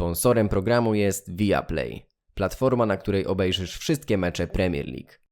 Sponsorem programu jest Viaplay, platforma, na której obejrzysz wszystkie mecze Premier League.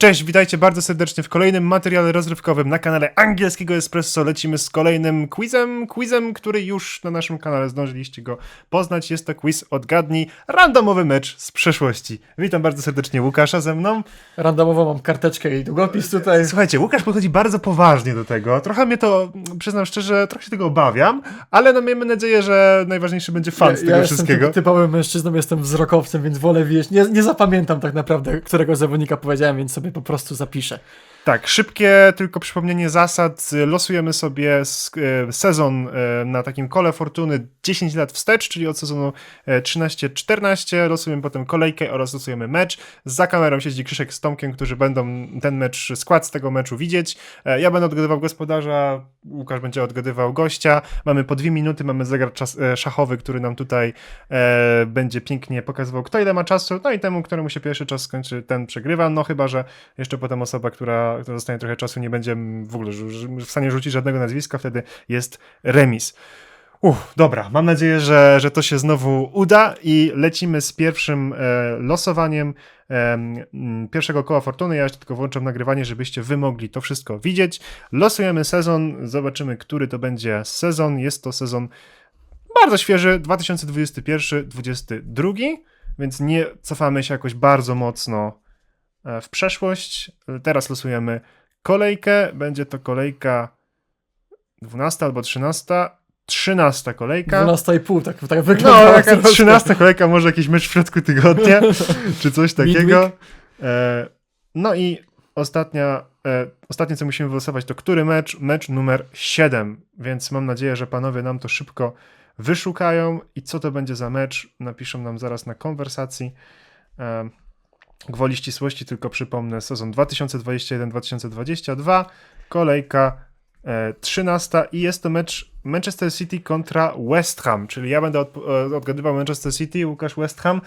Cześć, witajcie bardzo serdecznie w kolejnym materiale rozrywkowym na kanale Angielskiego Espresso. Lecimy z kolejnym quizem, quizem, który już na naszym kanale zdążyliście go poznać. Jest to quiz Odgadnij randomowy mecz z przeszłości. Witam bardzo serdecznie Łukasza ze mną. Randomowo mam karteczkę i długopis tutaj. Słuchajcie, Łukasz podchodzi bardzo poważnie do tego. Trochę mnie to, przyznam szczerze, trochę się tego obawiam, ale no miejmy nadzieję, że najważniejszy będzie fan z tego ja jestem wszystkiego. typ- typowym mężczyzną, jestem wzrokowcem, więc wolę wiedzieć. Nie, nie zapamiętam tak naprawdę, którego zawodnika powiedziałem, więc sobie po prostu zapiszę. Tak, szybkie tylko przypomnienie zasad. Losujemy sobie e, sezon e, na takim kole fortuny 10 lat wstecz, czyli od sezonu e, 13-14. Losujemy potem kolejkę oraz losujemy mecz. Za kamerą siedzi Krzysiek z Tomkiem, którzy będą ten mecz, skład z tego meczu widzieć. E, Ja będę odgadywał gospodarza, Łukasz będzie odgadywał gościa. Mamy po dwie minuty, mamy zegar czas, e, szachowy, który nam tutaj e, będzie pięknie pokazywał, kto ile ma czasu. No i temu, któremu się pierwszy czas skończy, ten przegrywa. No chyba, że jeszcze potem osoba, która, która dostanie trochę czasu, nie będzie w ogóle w stanie rzucić żadnego nazwiska, wtedy jest remis. Uff, dobra, mam nadzieję, że, że to się znowu uda i lecimy z pierwszym e, losowaniem em, m, pierwszego koła fortuny. Ja jeszcze tylko włączam nagrywanie, żebyście wy mogli to wszystko widzieć. Losujemy sezon, zobaczymy, który to będzie sezon. Jest to sezon bardzo świeży, 2021-2022, więc nie cofamy się jakoś bardzo mocno e, w przeszłość. Teraz losujemy kolejkę. Będzie to kolejka 12 albo 13. 13 kolejka. 12,5, tak, tak No, wygląda. taka 13 kolejka, może jakiś mecz w środku tygodnia, czy coś takiego. E, no i ostatnia, e, ostatnie, co musimy wylosować, to który mecz? Mecz numer 7, więc mam nadzieję, że panowie nam to szybko wyszukają i co to będzie za mecz, napiszą nam zaraz na konwersacji. E, gwoli ścisłości tylko przypomnę, sezon 2021-2022, kolejka e, 13 i jest to mecz Manchester City kontra West Ham, czyli ja będę odp- e, odgadywał Manchester City, Łukasz West Ham.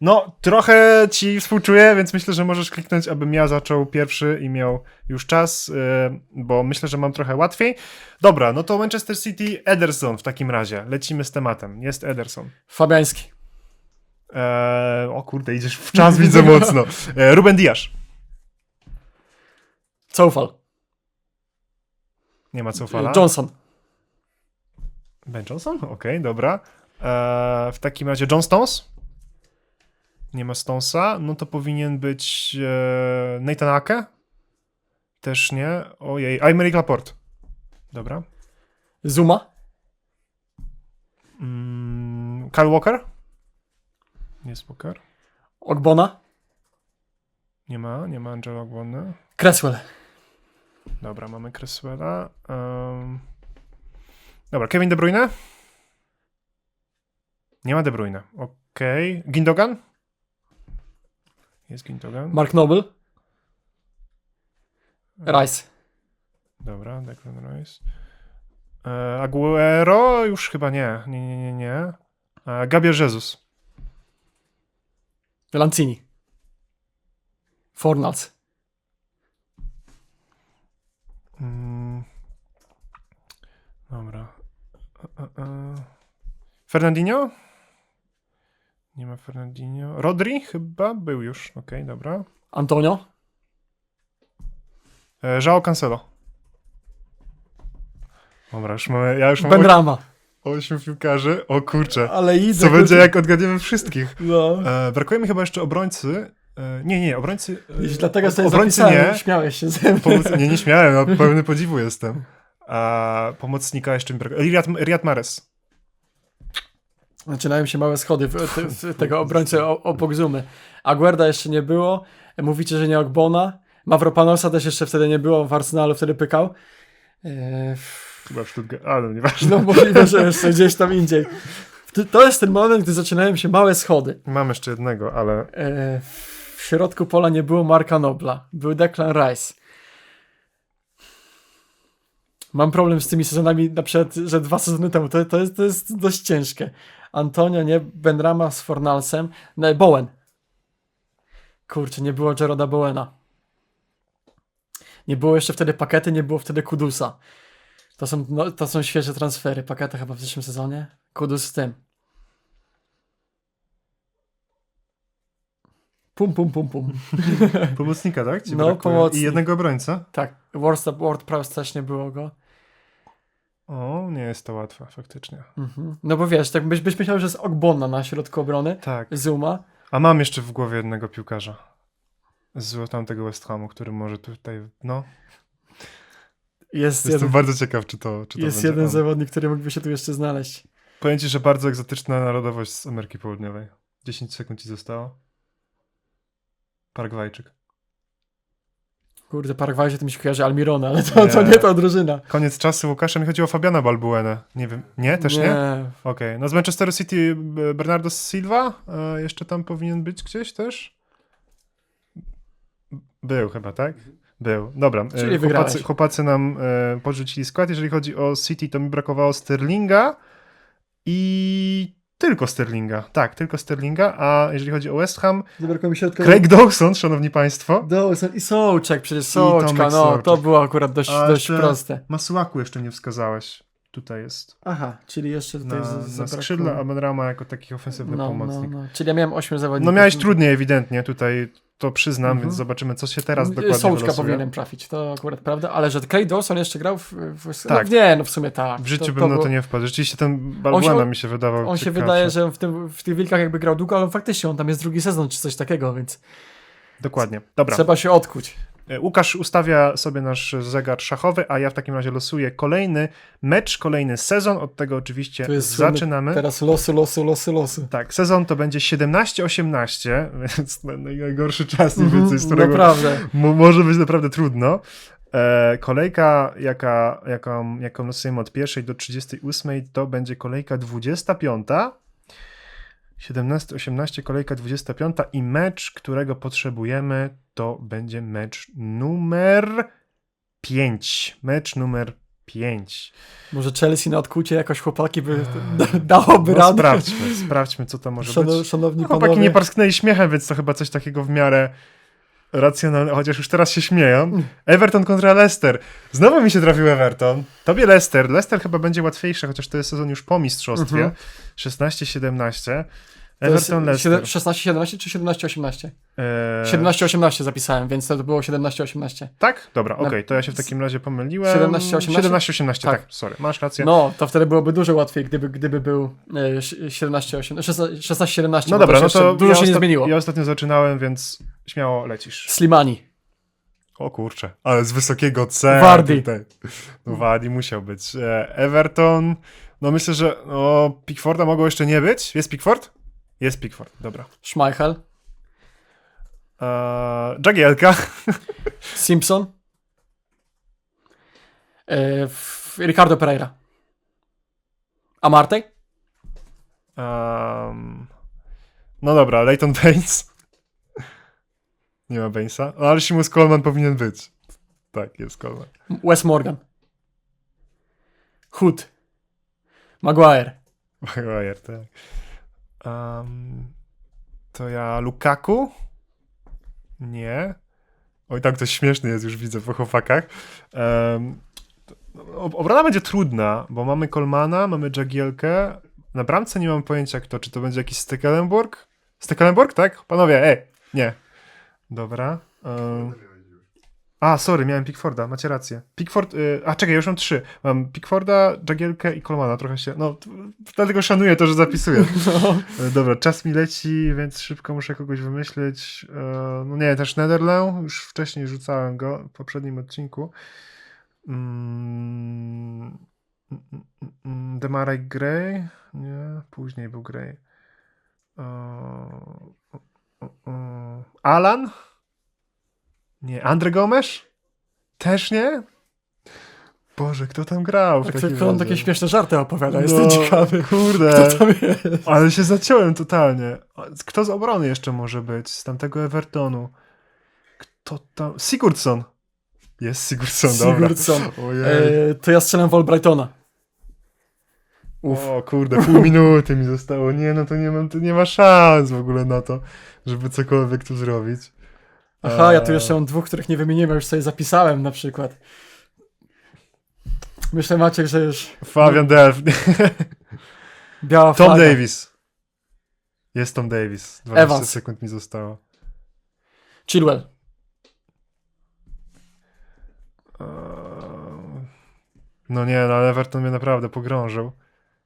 No, trochę ci współczuję, więc myślę, że możesz kliknąć, abym ja zaczął pierwszy i miał już czas, e, bo myślę, że mam trochę łatwiej. Dobra, no to Manchester City, Ederson w takim razie. Lecimy z tematem. Jest Ederson. Fabiański. E, o kurde, idziesz w czas, widzę mocno. E, Ruben Diaz. Coufal. Nie ma co fala. Johnson. Ben Johnson? Okej, dobra. E, w takim razie John Stones? Nie ma Stonesa. No to powinien być e, Nathan Ake? Też nie. Ojej. Aymeric Laporte. Dobra. Zuma. Mm, Kyle Walker? Nie jest Walker. Ogbona. Nie ma, nie ma Angela Gwony. Cresswell. Dobra, mamy Cresswella. Um, dobra, Kevin De Bruyne? Nie ma De Bruyne. Okej. Gindogan? Jest Gindogan. Mark Noble. Rice. Dobra, Declan Rice. E, Aguero? Już chyba nie. Nie, nie, nie, nie. E, Gabriel Jesus. Lancini. Fornals. Mm. Dobra. E, e, e. Fernandinho? Nie ma Fernandinho. Rodri chyba był już. Okej, dobra. Antonio. E, João Cancelo. Dobra, już mamy, ja już mam Benrama. 8 piłkarzy. O kurczę. Ale idę. Co będzie jak odgadniemy wszystkich? No. E, brakuje mi chyba jeszcze obrońcy. E, nie, nie, obrońcy. E, dlatego sobie obrońcy nie. Śmiałeś się ze mnie. Pomoc, nie, nie śmiałem, no, pełny podziwu jestem. A pomocnika jeszcze mi brakuje. Riyad, Riyad Mahrez. Zaczynają się małe schody w, w, w tego obrońcy o- obok Zumy. Aguerda jeszcze nie było. Mówicie, że nie Ogbona. Mavropanosa też jeszcze wtedy nie było. W Arsenalu wtedy pykał. Eee, Chyba w Stuttgart, ale nieważne. no możliwe, że jeszcze gdzieś tam indziej. To- jest ten moment, gdy zaczynają się małe schody. Mam jeszcze jednego, ale Eee, w środku pola nie było Marka Nobla. Był Declan Rice. Mam problem z tymi sezonami, na przykład, że dwa sezony temu. To, to, jest, to jest dość ciężkie. Antonio, nie? Benrama z Fornalsem. No, Bowen. Kurczę, nie było Jeroda Bowena. Nie było jeszcze wtedy pakety, nie było wtedy Kudusa. To są, no, to są świeże transfery. Paketa chyba w zeszłym sezonie. Kudus z tym. Pum, pum, pum, pum. Pomocnika, tak? Ci No, brakuje. pomocnik. I jednego obrońca? tak, Word, WordPress też nie było go. O, nie jest to łatwe, faktycznie. Mhm. No bo wiesz, tak byś, byś myślał, że jest Ogbonna na środku obrony. Tak. Zuma. A mam jeszcze w głowie jednego piłkarza z tamtego West Hamu, który może tutaj, no, Jest, jestem jeden, bardzo ciekaw, czy to, czy to jest będzie jeden on. zawodnik, który mógłby się tu jeszcze znaleźć. Powiem ci, że bardzo egzotyczna narodowość z Ameryki Południowej. 10 sekund ci zostało. Paragwajczyk. Kurde, Paragwajzie to mi się kojarzy Almirona, ale to Nie. to nie ta drużyna. Koniec czasu Łukasza, mi chodziło o Fabiana Balbuenę. Nie wiem, nie? Też nie? Okej, no z Manchesteru City e, Bernardo Silva e, jeszcze tam powinien być gdzieś też? Był chyba, tak? Był. Dobra, e, Czyli chłopacy, chłopacy nam e, podrzucili skład. Jeżeli chodzi o City, to mi brakowało Sterlinga i tylko Sterlinga. Tak, tylko Sterlinga, a jeżeli chodzi o West Ham, Zabrakło mi środka. Craig Dawson, szanowni państwo. Dawson i Sołczek, przecież Sołczka, no Sołczek. to było akurat dość, dość proste. Masuaku jeszcze nie wskazałeś. Tutaj jest. Aha, czyli jeszcze tutaj Na, z- na zabrakło. skrzydle, a Benrama jako taki ofensywny no, no, pomocnik. no. Czyli ja miałem 8 zawodników. No miałeś trudniej ewidentnie, tutaj to przyznam, Mhm. więc zobaczymy, co się teraz dokładnie Sołczka wylosuje. powinienem trafić, to akurat prawda, ale że Craig Dawson jeszcze grał w... w Tak. No, nie, no w sumie tak. W życiu to, bym na było- to nie wpadł. Rzeczywiście ten Balbuena mi się wydawał On się wydaje, że w, tym, w tych wilkach jakby grał długo, ale faktycznie on tam jest drugi sezon czy coś takiego, więc Dokładnie. Dobra. trzeba się odkuć. E, Łukasz ustawia sobie nasz zegar szachowy, a ja w takim razie losuję kolejny mecz, kolejny sezon. Od tego oczywiście zaczynamy. Teraz losy, losy, losy, losy. Tak, sezon to będzie 17-18, więc najgorszy czas mniej Mhm, więcej, z którego Naprawdę. Mo- może być naprawdę trudno. E, kolejka, jaka, jaką, jaką losujemy od pierwszej do 38, to będzie kolejka 25. 17, 18, kolejka 25 i mecz, którego potrzebujemy, to będzie mecz numer 5. Mecz numer 5. Może Chelsea na odkucie jakoś chłopaki by dałoby No, radę. sprawdźmy, sprawdźmy, co to może Szano, być. szanowni No, chłopaki panowie. nie parsknęli śmiechem, więc to chyba coś takiego w miarę racjonalne, chociaż już teraz się śmieją. Everton kontra Leicester. Znowu mi się trafił Everton. Tobie Leicester. Leicester chyba będzie łatwiejsze, chociaż to jest sezon już po mistrzostwie. Mhm. 16-17. To Everton Leicester. 16-17 czy 17-18? Eee, 17-18 zapisałem, więc to było 17-18. Tak? Dobra, No. okej, to ja się w takim razie pomyliłem. 17-18? 17-18, tak. Tak. sorry, masz rację. No, to wtedy byłoby dużo łatwiej, gdyby, gdyby był e, 17-18, 16-17. No bo dobra, też no to dużo ja się nie zmieniło. Ja ostatnio zaczynałem, więc śmiało lecisz. Slimani. O kurczę, ale z wysokiego C. Wardy. No Wardy musiał być. E, Everton, no myślę, że no, Pickforda mogło jeszcze nie być. Jest Pickford? Jest Pickford, dobra. Schmeichel. Eee, Jagielka. Simpson. E, f- Ricardo Pereira. Amarte. Um, no dobra, Leighton Baines. Nie ma Bainesa. No, ale Seamus Coleman powinien być. Tak, jest Coleman. Wes Morgan. Hood. Maguire. Maguire, tak. Um, to ja Lukaku? Nie. Oj, tak, to śmieszny jest, już widzę po chłopakach. Um, ob- obrona będzie trudna, bo mamy Kolmana, mamy Jagielkę. Na bramce nie mam pojęcia kto, czy to będzie jakiś Stekelenburg? Stekelenburg, tak? Panowie, ej, nie. Dobra. Um, a, sorry, miałem Pickforda, macie rację. Pickford, y, a czekaj, już mam trzy. Mam Pickforda, Jagielkę i Kolmana, trochę się, no, dlatego szanuję to, że zapisuję. No. E, Dobra, czas mi leci, więc szybko muszę kogoś wymyślić. E, No nie, też Netherlands, już wcześniej rzucałem go w poprzednim odcinku. Mm, mm, mm, mm, Demarek Gray? Nie, później był Gray. O. Alan? Nie, Andre Gomes? Też nie? Boże, kto tam grał w Tak, takim on takie śmieszne żarty opowiada, No, jestem ciekawy. Kurde. Kto tam jest? Ale się zaciąłem totalnie. Kto z obrony jeszcze może być? Z tamtego Evertonu. Kto tam? Sigurdsson. Jest Sigurdsson, dobra. Sigurdsson. Ojej. E, to ja strzelam Wolbrightona. Uf. O kurde, pół minuty mi zostało. Nie, no to nie, mam, to nie ma szans w ogóle na to, żeby cokolwiek tu zrobić. Aha, ja tu jeszcze mam dwóch, których nie wymieniłem, a już sobie zapisałem na przykład. Myślę, Maciek, że już Fabian Delph. biała Tom flaga. Davis. Jest Tom Davis. 20 Evans. sekund mi zostało. Chilwell. No nie, no ale Everton mnie naprawdę pogrążył.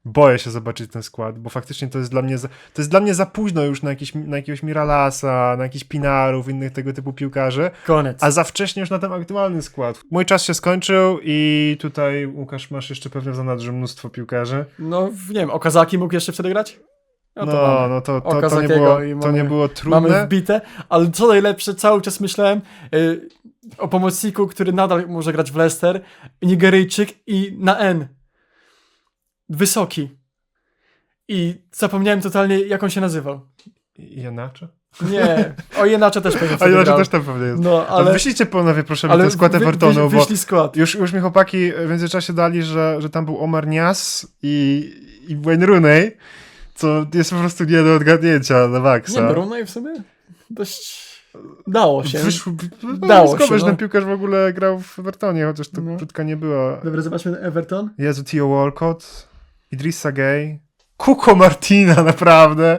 Boję się zobaczyć ten skład, bo faktycznie to jest dla mnie za, to jest dla mnie za późno już na, jakiś, na jakiegoś Miralasa, na jakichś Pinarów, innych tego typu piłkarzy, Koniec. a za wcześnie już na ten aktualny skład. Mój czas się skończył i tutaj Łukasz masz jeszcze pewnie w zanadrzu mnóstwo piłkarzy. No, nie wiem, Okazaki mógł jeszcze wtedy grać? No, to no, mamy. to, to, to, nie było, i to mamy- nie było trudne. Mamy wbite, ale co najlepsze, cały czas myślałem y, o pomocniku, który nadal może grać w Leicester, Nigeryjczyk i na N. Wysoki. I zapomniałem totalnie, jak on się nazywał. Janacze? Nie, o Jenacze też pewnie Janacze grał. też tam pewnie jest. No, Ale ale, wyślijcie panowie proszę mi ale ten skład wy- wy- Evertonu, wyślij skład. już, już mi chłopaki w międzyczasie dali, że, że tam był Omar Nias i, i Wayne Rooney, co jest po prostu nie do odgadnięcia na maksa. Nie, Brunei w sumie dość dało się. Wyszło, Dało Dało się, że no. piłkarz w ogóle grał w Evertonie, chociaż to No. krótka nie była. Dobra, zobaczmy Everton. Jezu, Theo Walcott, Idrissa Gay, Kuko Martina, naprawdę.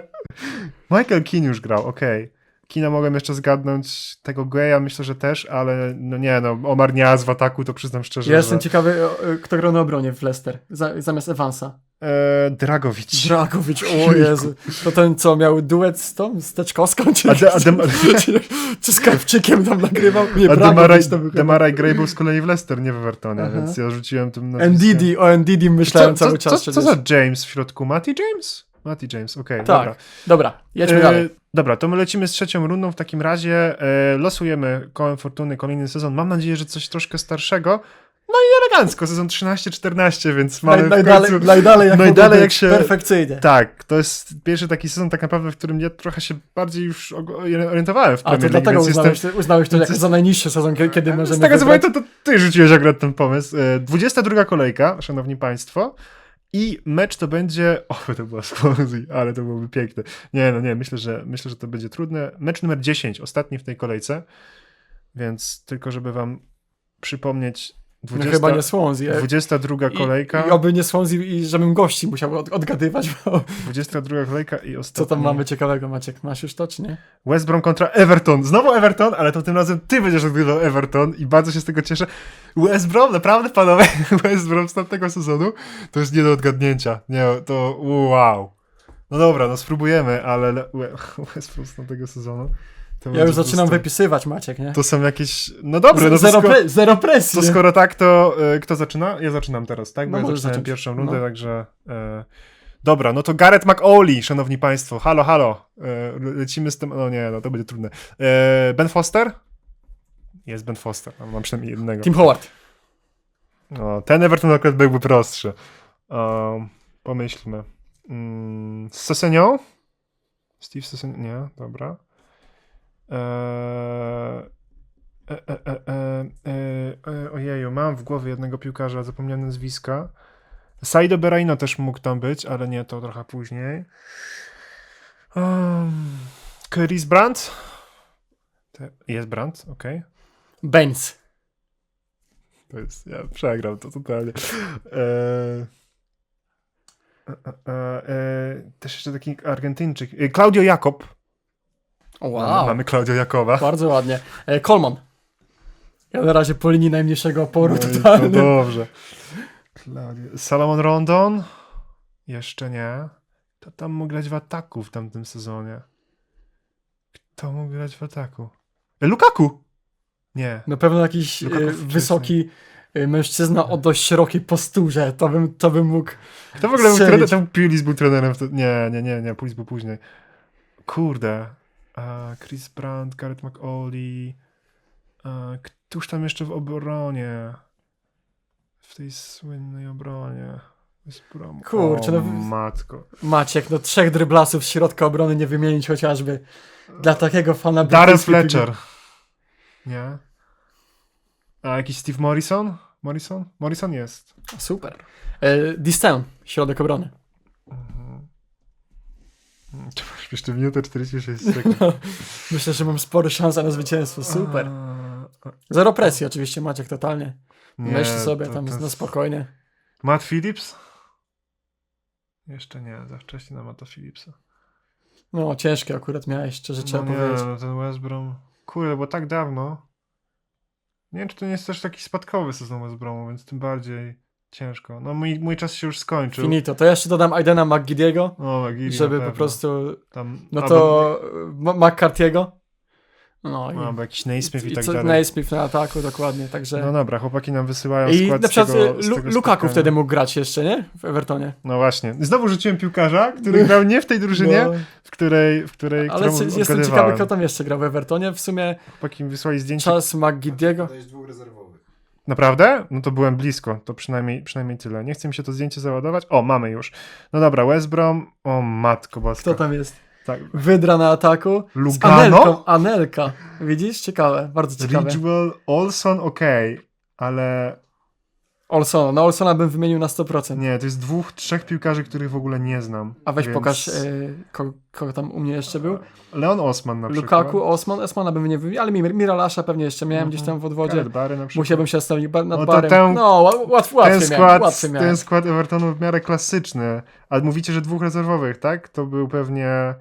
Michael Keane już grał, okej. Kina mogłem jeszcze zgadnąć, tego Gaya myślę, że też, ale no nie no, Omar Niaz w ataku to przyznam szczerze, Ja jestem że... ciekawy, o, o, kto grał na obronie w Leicester, za, zamiast Evansa. E, Dragowicz. Dragowicz, o Jezu. To ten, co miał duet z tą, z Teczkowską, czy, Ade- Adem- czy, czy z Krawczykiem tam nagrywał? Nie, A Demaraj. Demaraj Gray był z kolei w Leicester, nie w Evertonie, więc ja rzuciłem tym nazwiskiem. Ndidi, o Ndidi myślałem co, cały co, czas. Co, co za James w środku? Matty James? Matty James, okej, Tak, dobra. dobra, jedźmy E, dalej. Dobra, to my lecimy z trzecią rundą. W takim razie e, losujemy kołem fortuny kolejny sezon. Mam nadzieję, że coś troszkę starszego. No i elegancko, sezon 13-14, więc mamy Naj, w najdalej, końcu... najdalej jak, najdalej mogło jak się- Perfekcyjnie. Tak, to jest pierwszy taki sezon tak naprawdę, w którym ja trochę się bardziej już orientowałem w A to Premier League, dlatego więc uznałeś, jestem... uznałeś to jako za najniższy sezon, kie- kiedy Z możemy tego co pamiętam, to ty rzuciłeś akurat ten pomysł. E, 22 kolejka, szanowni państwo. I mecz to będzie. O, to była Swansea, ale to byłoby piękne. Nie, no nie, myślę, że myślę, że to będzie trudne. Mecz numer 10, ostatni w tej kolejce. Więc tylko, żeby wam przypomnieć. No 20, chyba nie Swansea. 22 kolejka. I, I oby nie Swansea i żebym gości musiał od, odgadywać, bo 22 kolejka i ostatni. co tam mamy ciekawego, Maciek? Masz już to, czy nie? West Brom kontra Everton. Znowu Everton, ale to tym razem ty będziesz odgrywał Everton i bardzo się z tego cieszę. West Brom, naprawdę panowie, West Brom z tamtego sezonu to jest nie do odgadnięcia. Nie, to wow. No dobra, no spróbujemy, ale le- We- West Brom z tamtego sezonu. Ja już zaczynam prostu- wypisywać, Maciek, nie? To są jakieś. No dobra, no zero, pre, zero presji. to skoro tak, to y, kto zaczyna? Ja zaczynam teraz, tak? Bo No, ja zacząć. pierwszą rundę, No. także. E, dobra, no to Gareth McAuley, szanowni państwo. Halo, halo. E, lecimy z tym. No nie, no to będzie trudne. E, ben Foster? Jest Ben Foster, no, mam przynajmniej jednego. Tim Howard. No, ten Everton akurat byłby prostszy. Um, pomyślmy. Mm, Sesenią? Steve Sesenią? Nie, dobra. E, e, e, e, e, e, ojeju, mam w głowie jednego piłkarza, zapomniałem nazwiska. Saido Berraino też mógł tam być, ale nie, to trochę później. Um, Chris Brandt? Jest Brandt, okej. Baines. To jest, ja przegram to totalnie. Też jeszcze taki Argentyńczyk. Claudio Jakob. Wow. Mamy, mamy Claudio Jakoba. Bardzo ładnie. E, Coleman. Ja na razie po linii najmniejszego oporu No to dobrze. Salomon Rondon? Jeszcze nie. Kto tam mógł grać w ataku w tamtym sezonie? Kto mógł grać w ataku? E, Lukaku! Nie. Na pewno jakiś Lukaku e, wysoki e, mężczyzna o dość szerokiej posturze. To bym, to bym mógł... Kto w ogóle był trenerem? Pulis był trenerem wtedy. Nie, nie, nie, nie. Pulis był później. Kurde. Chris Brandt, Gareth McAuley. Któż tam jeszcze w obronie? W tej słynnej obronie. Kurczę, no matko. Maciek, no trzech dryblasów z środka obrony nie wymienić chociażby. Dla takiego fana Darren Fletcher. Nie. A jakiś Steve Morrison? Morrison? Morrison jest. piłki. Super. E, Distown, środek obrony. Jeszcze minutę 46 sekund. Myślę, że mam spore szanse na zwycięstwo. Super. Zero presji oczywiście Maciek totalnie. Nie, Myśl sobie to- tam to na jest- spokojnie. Matt Phillips? Jeszcze nie, za wcześnie na Matta Phillipsa. No ciężkie akurat miałeś, szczerze trzeba no nie, powiedzieć. no ten West Brom. Kurde, bo tak dawno. Nie wiem, czy to nie jest też taki spadkowy sezon West Bromu, więc tym bardziej ciężko. No mój, mój czas się już skończył. Finito. To ja jeszcze dodam Aidena McGidiego, O, Giri, żeby po prostu... Tam, No albo- to Ma- McCarthy'ego. No i, No, albo jakiś Naismith i, i tak co, dalej. Naismith na ataku, dokładnie, także... No dobra, chłopaki nam wysyłają I skład na przykład z tego, y, z tego Lukaku spotkania. wtedy mógł grać jeszcze, nie? W Evertonie. No właśnie. Znowu rzuciłem piłkarza, który grał nie w tej drużynie, No, w której, w której ale jestem ciekawy, kto tam jeszcze grał w Evertonie. W sumie Chłopaki mi wysłali zdjęcie. czas McGidiego. To jest dwóch rezerwowych. Naprawdę? No to byłem blisko, to przynajmniej, przynajmniej tyle. Nie chce mi się to zdjęcie załadować. O, mamy już. No dobra, West Brom. O, matko boska. Kto tam jest? Tak. Wydra na ataku. Z Lugano? Anelką. Anelka. Widzisz? Ciekawe, bardzo ciekawe. Ridgewell, Olson, okej, ale Olsona. No Olsona bym wymienił na 100%. nie, to jest dwóch, trzech piłkarzy, których w ogóle nie znam. A weź więc- pokaż, y, kogo, kogo tam u mnie jeszcze był. Leon Osman na przykład. Lukaku, Osman. Osmana bym nie wymienił, ale Mir- Miralasza pewnie jeszcze miałem gdzieś tam w odwodzie. Barry na przykład. Musiałbym się zastanowić nad No barem. ten- no, ła- łatw, łatwiej ten miałem, skład, łatwiej ten skład Evertonu w miarę klasyczny. Ale mówicie, że dwóch rezerwowych, tak? To był pewnie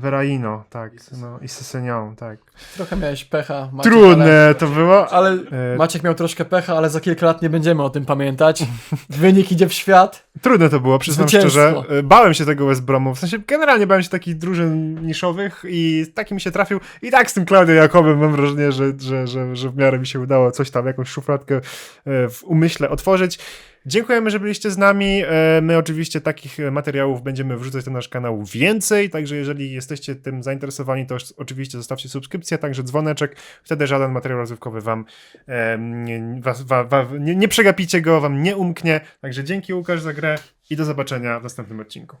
Veraino, tak. No, i Sesenion, tak. Trochę miałeś pecha. Maciek, Trudne Ale, to było. ale E, Maciek miał troszkę pecha, ale za kilka lat nie będziemy o tym pamiętać. Wynik idzie w świat. Trudne to było, przyznam Zwycięstwo. szczerze. E, Bałem się tego West Bromu. W sensie generalnie bałem się takich drużyn niszowych i taki mi się trafił. I tak z tym Klaudią Jakobem mam wrażenie, że, że, że, że w miarę mi się udało coś tam, jakąś szufladkę e, w umyśle otworzyć. Dziękujemy, że byliście z nami. E, My oczywiście takich e, materiałów będziemy wrzucać na nasz kanał więcej, także jeżeli jesteście tym zainteresowani, to oczywiście zostawcie subskrypcję, także dzwoneczek. Wtedy żaden materiał rozrywkowy wam nie, nie przegapicie go, wam nie umknie. Także dzięki Łukasz za grę i do zobaczenia w następnym odcinku.